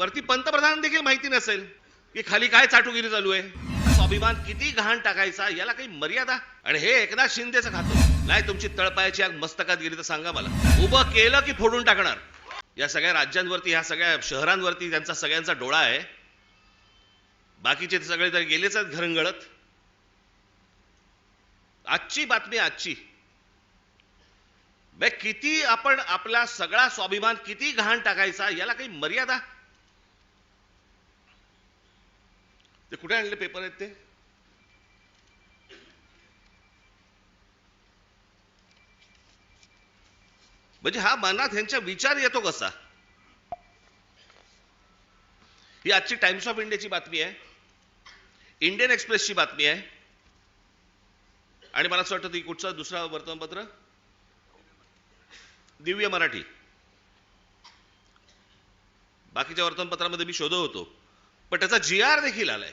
वरती पंतप्रधान देखील माहिती नसेल की खाली काय चाटुगिरी चालू आहे. स्वाभिमान किती घाण टाकायचा याला काही मर्यादा? आणि हे एकनाथ शिंदेचं खातं. नाही तुमची तळपायाची आग मस्तकात गेली तर सांगा मला. उभं केलं की फोडून टाकणार? या सगळ्या राज्यांवरती ह्या सगळ्या शहरांवरती त्यांचा सगळ्यांचा डोळा आहे. बाकीचे सगळे तर गेलेच आहेत घरंगळत. आजची बातमी आजची. किती आपण आपला सगळा स्वाभिमान किती घाण टाकायचा याला काही मर्यादा? ते कुठे आणले पेपर आहेत ते? म्हणजे हा मनात ह्यांच्या विचार येतो कसा? ही आजची टाइम्स ऑफ इंडियाची बातमी आहे. इंडियन एक्सप्रेसची बातमी आहे. आणि मला असं वाटतं ती कुठचं दुसरा वर्तमानपत्र? दिव्य मराठी. बाकीच्या वर्तमानपत्रामध्ये मी शोधत होतो. पण त्याचा जी आर देखील आलाय.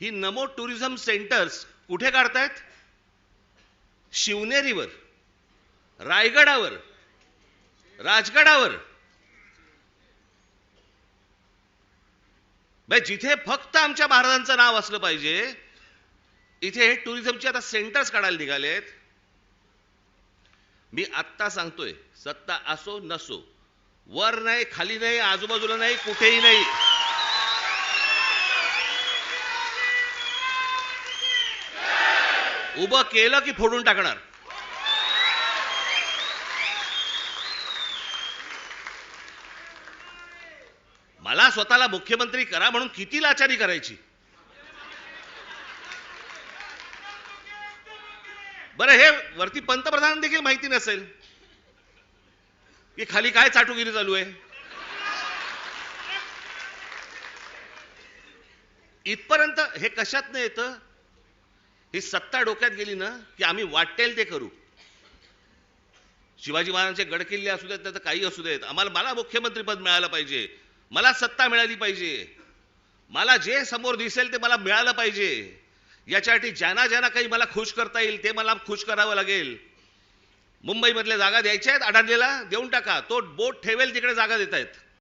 ही नमो टुरिझम सेंटर्स कुठे काढतायत? शिवनेरीवर रायगडावर राजगडावर. जिथे फक्त आमच्या महाराजांचं नाव असलं पाहिजे इथे हे टुरिझमचे आता सेंटर्स काढायला निघालेत. मी आत्ता सांगतोय सत्ता असो नसो वर नाही खाली नाही आजूबाजूला नाही कुठेही नाही. उभं केलं की फोडून टाकणार. मला स्वतःला मुख्यमंत्री करा म्हणून किती लाचारी करायची? बरं हे वरती पंतप्रधान देखील माहिती नसेल की खाली काय चाटुगिरी चालू आहे. इथपर्यंत हे कशात नाही येतं? ही सत्ता डोक्यात गेली ना की आम्ही वाटेल ते करू. शिवाजी महाराजांचे गडकिल्ले असू देत नाही तर काही असू देत. आम्हाला मला मुख्यमंत्रीपद मिळालं पाहिजे. मला सत्ता मिळाली पाहिजे. मला जे समोर दिसेल ते मला मिळालं पाहिजे. याच्यासाठी ज्यांना ज्यांना काही मला खुश करता येईल ते मला खुश करावं लागेल. मुंबईमधल्या जागा द्यायच्या आहेत अडाणलेला देऊन टाका. तो बोट ठेवेल तिकडे जागा देत आहेत